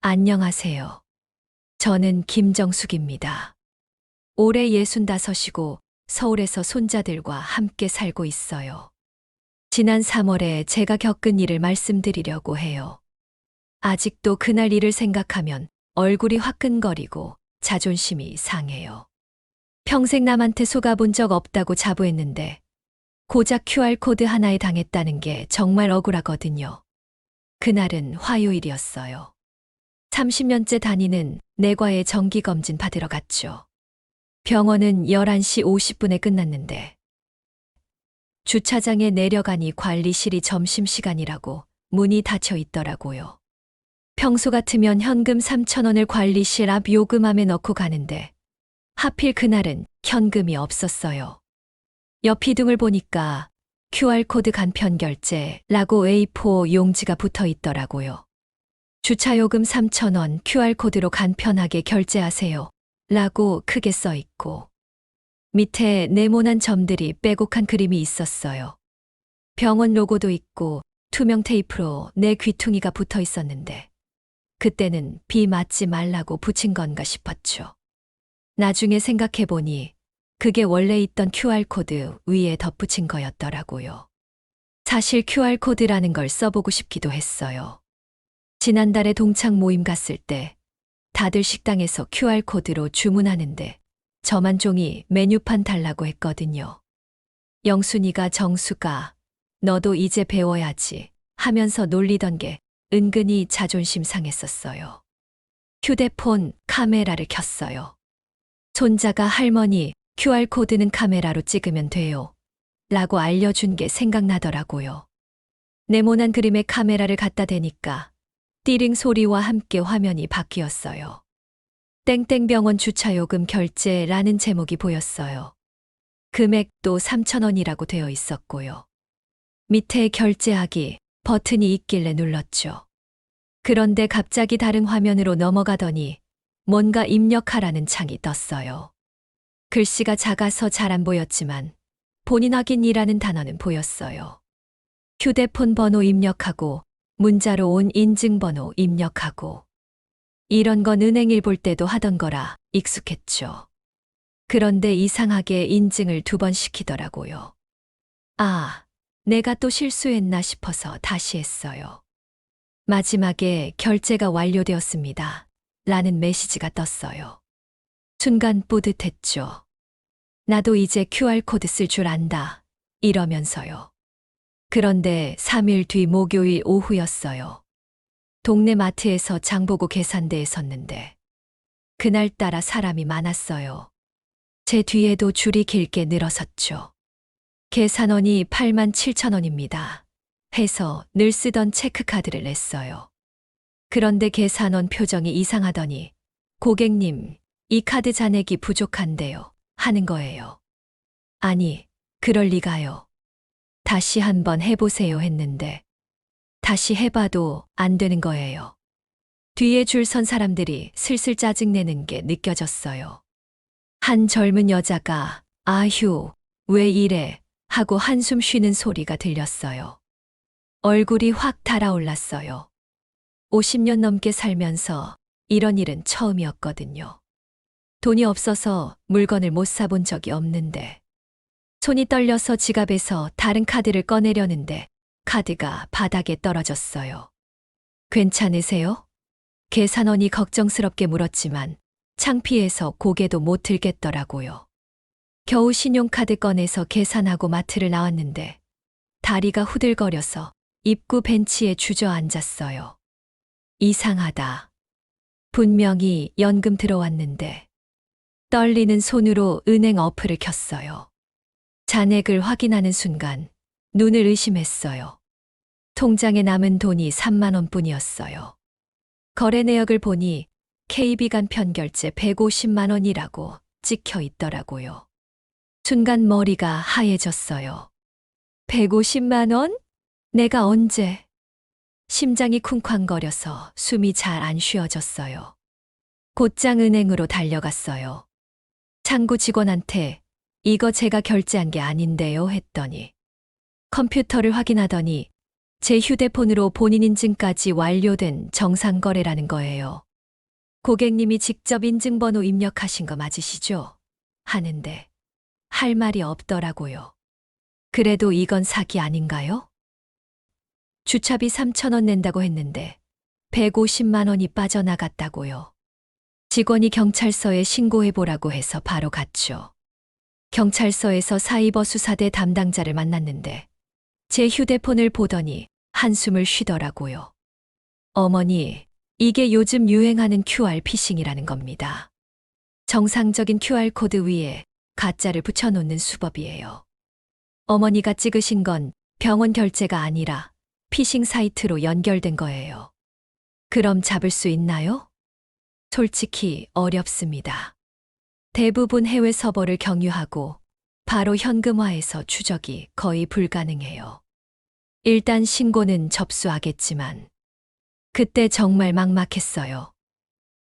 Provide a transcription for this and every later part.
안녕하세요. 저는 김정숙입니다. 올해 65이고 서울에서 손자들과 함께 살고 있어요. 지난 3월에 제가 겪은 일을 말씀드리려고 해요. 아직도 그날 일을 생각하면 얼굴이 화끈거리고 자존심이 상해요. 평생 남한테 속아본 적 없다고 자부했는데 고작 QR코드 하나에 당했다는 게 정말 억울하거든요. 그날은 화요일이었어요. 30년째 다니는 내과의 정기검진 받으러 갔죠. 병원은 11시 50분에 끝났는데 주차장에 내려가니 관리실이 점심시간이라고 문이 닫혀 있더라고요. 평소 같으면 현금 3,000원을 관리실 앞 요금함에 넣고 가는데 하필 그날은 현금이 없었어요. 옆 비둥을 보니까 QR코드 간편 결제라고 A4 용지가 붙어 있더라고요. 주차요금 3,000원 QR코드로 간편하게 결제하세요. 라고 크게 써 있고 밑에 네모난 점들이 빼곡한 그림이 있었어요. 병원 로고도 있고 투명 테이프로 내 귀퉁이가 붙어 있었는데 그때는 비 맞지 말라고 붙인 건가 싶었죠. 나중에 생각해 보니 그게 원래 있던 QR코드 위에 덧붙인 거였더라고요. 사실 QR코드라는 걸 써보고 싶기도 했어요. 지난달에 동창 모임 갔을 때 다들 식당에서 QR코드로 주문하는데 저만 종이 메뉴판 달라고 했거든요. 영순이가 정수가 너도 이제 배워야지 하면서 놀리던 게 은근히 자존심 상했었어요. 휴대폰 카메라를 켰어요. 손자가 할머니 QR코드는 카메라로 찍으면 돼요. 라고 알려준 게 생각나더라고요. 네모난 그림에 카메라를 갖다 대니까 띠링 소리와 함께 화면이 바뀌었어요. 땡땡병원 주차요금 결제라는 제목이 보였어요. 금액도 3,000원이라고 되어 있었고요. 밑에 결제하기 버튼이 있길래 눌렀죠. 그런데 갑자기 다른 화면으로 넘어가더니 뭔가 입력하라는 창이 떴어요. 글씨가 작아서 잘 안 보였지만 본인 확인이라는 단어는 보였어요. 휴대폰 번호 입력하고 문자로 온 인증번호 입력하고 이런 건 은행일 볼 때도 하던 거라 익숙했죠. 그런데 이상하게 인증을 두 번 시키더라고요. 아, 내가 또 실수했나 싶어서 다시 했어요. 마지막에 결제가 완료되었습니다. 라는 메시지가 떴어요. 순간 뿌듯했죠. 나도 이제 QR코드 쓸 줄 안다. 이러면서요. 그런데 3일 뒤 목요일 오후였어요. 동네 마트에서 장보고 계산대에 섰는데 그날따라 사람이 많았어요. 제 뒤에도 줄이 길게 늘어섰죠. 계산원이 8만 7천 원입니다. 해서 늘 쓰던 체크카드를 냈어요. 그런데 계산원 표정이 이상하더니 고객님, 이 카드 잔액이 부족한데요. 하는 거예요. 아니, 그럴 리가요. 다시 한번 해보세요 했는데 다시 해봐도 안 되는 거예요. 뒤에 줄 선 사람들이 슬슬 짜증내는 게 느껴졌어요. 한 젊은 여자가 아휴, 왜 이래? 하고 한숨 쉬는 소리가 들렸어요. 얼굴이 확 달아올랐어요. 50년 넘게 살면서 이런 일은 처음이었거든요. 돈이 없어서 물건을 못 사본 적이 없는데 손이 떨려서 지갑에서 다른 카드를 꺼내려는데 카드가 바닥에 떨어졌어요. 괜찮으세요? 계산원이 걱정스럽게 물었지만 창피해서 고개도 못 들겠더라고요. 겨우 신용카드 꺼내서 계산하고 마트를 나왔는데 다리가 후들거려서 입구 벤치에 주저앉았어요. 이상하다. 분명히 연금 들어왔는데 떨리는 손으로 은행 어플을 켰어요. 잔액을 확인하는 순간 눈을 의심했어요. 통장에 남은 돈이 3만 원 뿐이었어요. 거래 내역을 보니 KB 간편 결제 150만 원이라고 찍혀 있더라고요. 순간 머리가 하얘졌어요. 150만 원? 내가 언제? 심장이 쿵쾅거려서 숨이 잘 안 쉬어졌어요. 곧장 은행으로 달려갔어요. 창구 직원한테 이거 제가 결제한 게 아닌데요 했더니 컴퓨터를 확인하더니 제 휴대폰으로 본인 인증까지 완료된 정상 거래라는 거예요. 고객님이 직접 인증번호 입력하신 거 맞으시죠? 하는데 할 말이 없더라고요. 그래도 이건 사기 아닌가요? 주차비 3천원 낸다고 했는데 150만 원이 빠져나갔다고요. 직원이 경찰서에 신고해보라고 해서 바로 갔죠. 경찰서에서 사이버 수사대 담당자를 만났는데 제 휴대폰을 보더니 한숨을 쉬더라고요. 어머니, 이게 요즘 유행하는 QR 피싱이라는 겁니다. 정상적인 QR코드 위에 가짜를 붙여놓는 수법이에요. 어머니가 찍으신 건 병원 결제가 아니라 피싱 사이트로 연결된 거예요. 그럼 잡을 수 있나요? 솔직히 어렵습니다. 대부분 해외 서버를 경유하고 바로 현금화해서 추적이 거의 불가능해요. 일단 신고는 접수하겠지만 그때 정말 막막했어요.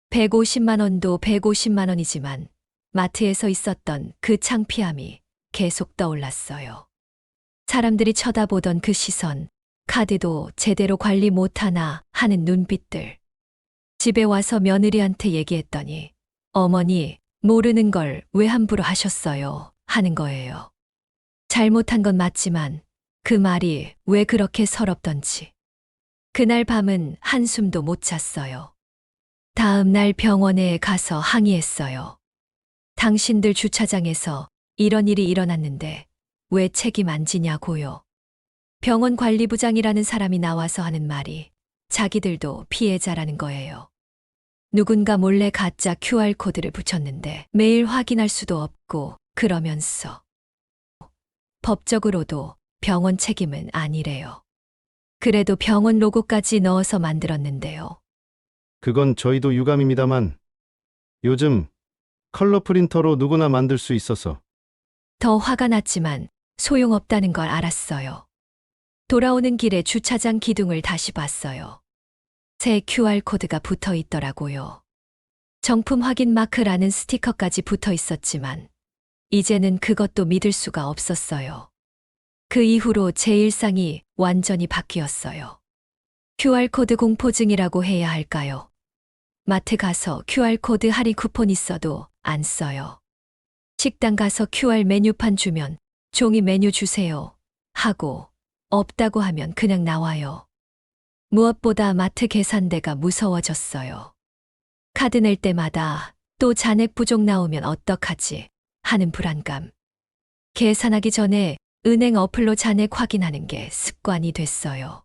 150만 원도 150만 원이지만 마트에서 있었던 그 창피함이 계속 떠올랐어요. 사람들이 쳐다보던 그 시선, 카드도 제대로 관리 못하나 하는 눈빛들. 집에 와서 며느리한테 얘기했더니 어머니 모르는 걸 왜 함부로 하셨어요 하는 거예요. 잘못한 건 맞지만 그 말이 왜 그렇게 서럽던지. 그날 밤은 한숨도 못 잤어요. 다음 날 병원에 가서 항의했어요. 당신들 주차장에서 이런 일이 일어났는데 왜 책임 안 지냐고요. 병원 관리부장이라는 사람이 나와서 하는 말이 자기들도 피해자라는 거예요. 누군가 몰래 가짜 QR코드를 붙였는데 매일 확인할 수도 없고 그러면서 법적으로도 병원 책임은 아니래요. 그래도 병원 로고까지 넣어서 만들었는데요. 그건 저희도 유감입니다만 요즘 컬러 프린터로 누구나 만들 수 있어서 더 화가 났지만 소용없다는 걸 알았어요. 돌아오는 길에 주차장 기둥을 다시 봤어요. 새 QR코드가 붙어 있더라고요. 정품 확인 마크라는 스티커까지 붙어 있었지만, 이제는 그것도 믿을 수가 없었어요. 그 이후로 제 일상이 완전히 바뀌었어요. QR코드 공포증이라고 해야 할까요? 마트 가서 QR코드 할인 쿠폰 있어도 안 써요. 식당 가서 QR 메뉴판 주면 종이 메뉴 주세요. 하고 없다고 하면 그냥 나와요. 무엇보다 마트 계산대가 무서워졌어요. 카드 낼 때마다 또 잔액 부족 나오면 어떡하지 하는 불안감. 계산하기 전에 은행 어플로 잔액 확인하는 게 습관이 됐어요.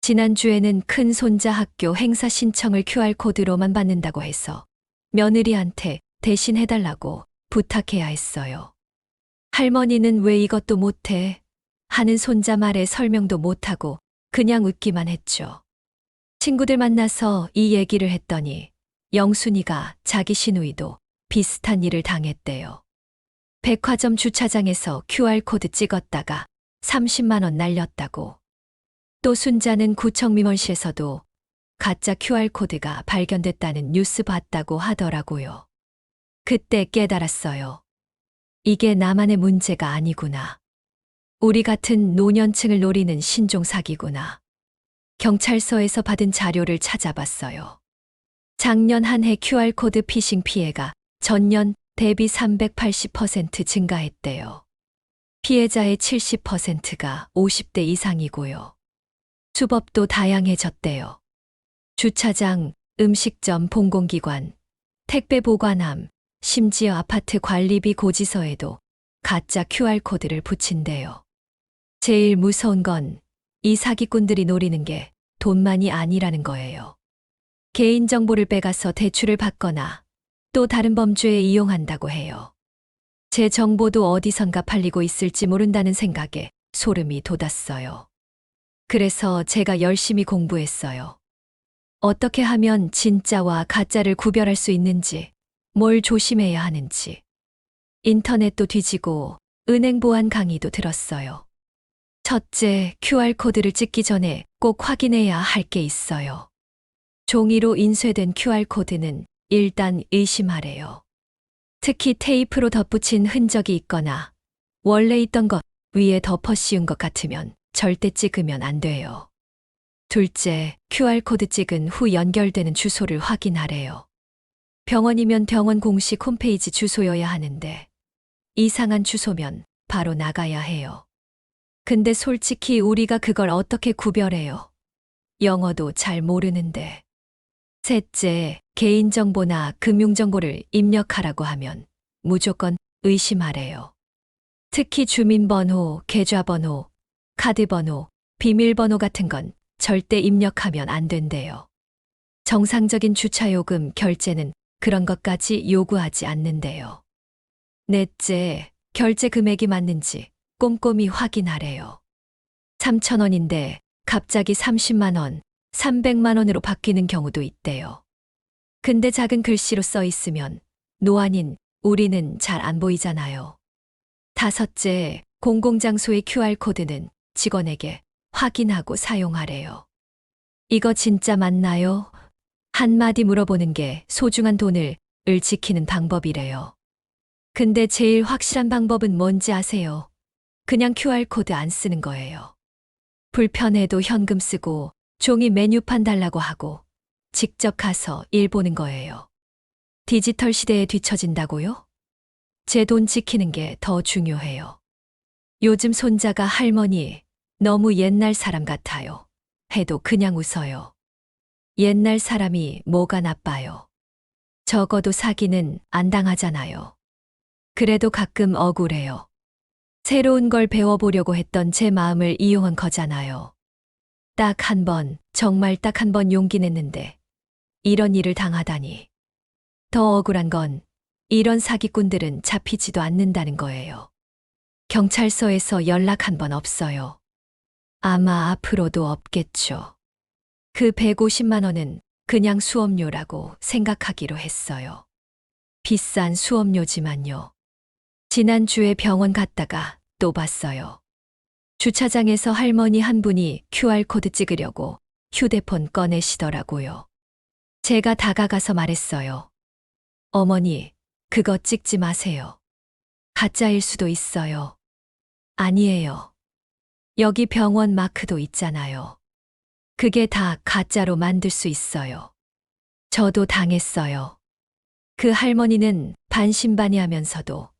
지난주에는 큰 손자 학교 행사 신청을 QR코드로만 받는다고 해서 며느리한테 대신 해달라고 부탁해야 했어요. 할머니는 왜 이것도 못해? 하는 손자 말에 설명도 못하고 그냥 웃기만 했죠. 친구들 만나서 이 얘기를 했더니 영순이가 자기 시누이도 비슷한 일을 당했대요. 백화점 주차장에서 QR코드 찍었다가 30만원 날렸다고. 또 순자는 구청 민원실에서도 가짜 QR코드가 발견됐다는 뉴스 봤다고 하더라고요. 그때 깨달았어요. 이게 나만의 문제가 아니구나. 우리 같은 노년층을 노리는 신종 사기구나. 경찰서에서 받은 자료를 찾아봤어요. 작년 한 해 QR코드 피싱 피해가 전년 대비 380% 증가했대요. 피해자의 70%가 50대 이상이고요. 수법도 다양해졌대요. 주차장, 음식점, 공공기관, 택배 보관함, 심지어 아파트 관리비 고지서에도 가짜 QR코드를 붙인대요. 제일 무서운 건 이 사기꾼들이 노리는 게 돈만이 아니라는 거예요. 개인정보를 빼가서 대출을 받거나 또 다른 범죄에 이용한다고 해요. 제 정보도 어디선가 팔리고 있을지 모른다는 생각에 소름이 돋았어요. 그래서 제가 열심히 공부했어요. 어떻게 하면 진짜와 가짜를 구별할 수 있는지, 뭘 조심해야 하는지. 인터넷도 뒤지고 은행 보안 강의도 들었어요. 첫째, QR코드를 찍기 전에 꼭 확인해야 할 게 있어요. 종이로 인쇄된 QR코드는 일단 의심하래요. 특히 테이프로 덧붙인 흔적이 있거나 원래 있던 것 위에 덮어 씌운 것 같으면 절대 찍으면 안 돼요. 둘째, QR코드 찍은 후 연결되는 주소를 확인하래요. 병원이면 병원 공식 홈페이지 주소여야 하는데, 이상한 주소면 바로 나가야 해요. 근데 솔직히 우리가 그걸 어떻게 구별해요? 영어도 잘 모르는데. 셋째, 개인정보나 금융정보를 입력하라고 하면 무조건 의심하래요. 특히 주민번호, 계좌번호, 카드번호, 비밀번호 같은 건 절대 입력하면 안 된대요. 정상적인 주차요금 결제는 그런 것까지 요구하지 않는데요. 넷째, 결제 금액이 맞는지 꼼꼼히 확인하래요. 3천 원인데 갑자기 30만 원, 300만 원으로 바뀌는 경우도 있대요. 근데 작은 글씨로 써 있으면 노안인 우리는 잘 안 보이잖아요. 다섯째, 공공장소의 QR코드는 직원에게 확인하고 사용하래요. 이거 진짜 맞나요? 한마디 물어보는 게 소중한 돈을 을 지키는 방법이래요. 근데 제일 확실한 방법은 뭔지 아세요? 그냥 QR코드 안 쓰는 거예요. 불편해도 현금 쓰고 종이 메뉴판 달라고 하고 직접 가서 일 보는 거예요. 디지털 시대에 뒤처진다고요? 제 돈 지키는 게 더 중요해요. 요즘 손자가 할머니 너무 옛날 사람 같아요. 해도 그냥 웃어요. 옛날 사람이 뭐가 나빠요. 적어도 사기는 안 당하잖아요. 그래도 가끔 억울해요. 새로운 걸 배워보려고 했던 제 마음을 이용한 거잖아요. 딱 한 번, 정말 딱 한 번 용기 냈는데, 이런 일을 당하다니. 더 억울한 건, 이런 사기꾼들은 잡히지도 않는다는 거예요. 경찰서에서 연락 한 번 없어요. 아마 앞으로도 없겠죠. 그 150만 원은 그냥 수업료라고 생각하기로 했어요. 비싼 수업료지만요. 지난주에 병원 갔다가 또 봤어요. 주차장에서 할머니 한 분이 QR코드 찍으려고 휴대폰 꺼내시더라고요. 제가 다가가서 말했어요. 어머니, 그거 찍지 마세요. 가짜일 수도 있어요. 아니에요. 여기 병원 마크도 있잖아요. 그게 다 가짜로 만들 수 있어요. 저도 당했어요. 그 할머니는 반신반의하면서도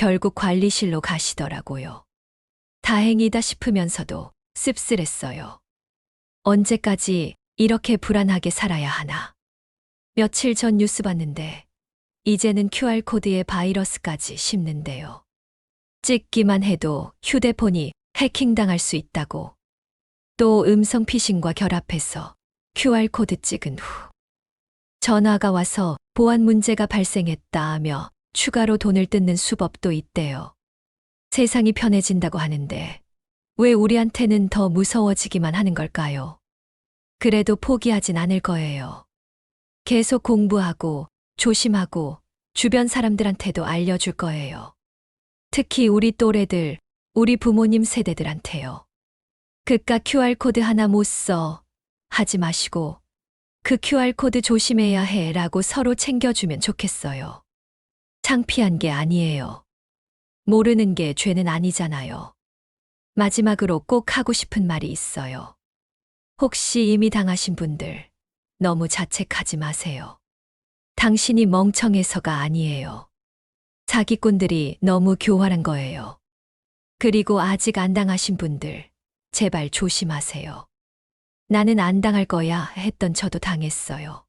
결국 관리실로 가시더라고요. 다행이다 싶으면서도 씁쓸했어요. 언제까지 이렇게 불안하게 살아야 하나. 며칠 전 뉴스 봤는데 이제는 QR코드에 바이러스까지 심는데요. 찍기만 해도 휴대폰이 해킹당할 수 있다고. 또 음성 피싱과 결합해서 QR코드 찍은 후. 전화가 와서 보안 문제가 발생했다 하며 추가로 돈을 뜯는 수법도 있대요. 세상이 편해진다고 하는데 왜 우리한테는 더 무서워지기만 하는 걸까요? 그래도 포기하진 않을 거예요. 계속 공부하고 조심하고 주변 사람들한테도 알려줄 거예요. 특히 우리 또래들, 우리 부모님 세대들한테요. 그깟 QR코드 하나 못 써. 하지 마시고 그 QR코드 조심해야 해 라고 서로 챙겨주면 좋겠어요. 창피한 게 아니에요. 모르는 게 죄는 아니잖아요. 마지막으로 꼭 하고 싶은 말이 있어요. 혹시 이미 당하신 분들, 너무 자책하지 마세요. 당신이 멍청해서가 아니에요. 사기꾼들이 너무 교활한 거예요. 그리고 아직 안 당하신 분들, 제발 조심하세요. 나는 안 당할 거야 했던 저도 당했어요.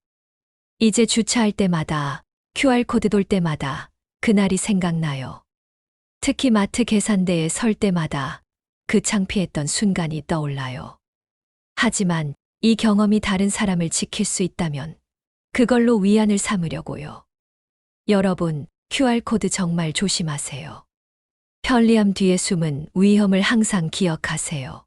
이제 주차할 때마다, QR코드 돌 때마다 그날이 생각나요. 특히 마트 계산대에 설 때마다 그 창피했던 순간이 떠올라요. 하지만 이 경험이 다른 사람을 지킬 수 있다면 그걸로 위안을 삼으려고요. 여러분, QR코드 정말 조심하세요. 편리함 뒤에 숨은 위험을 항상 기억하세요.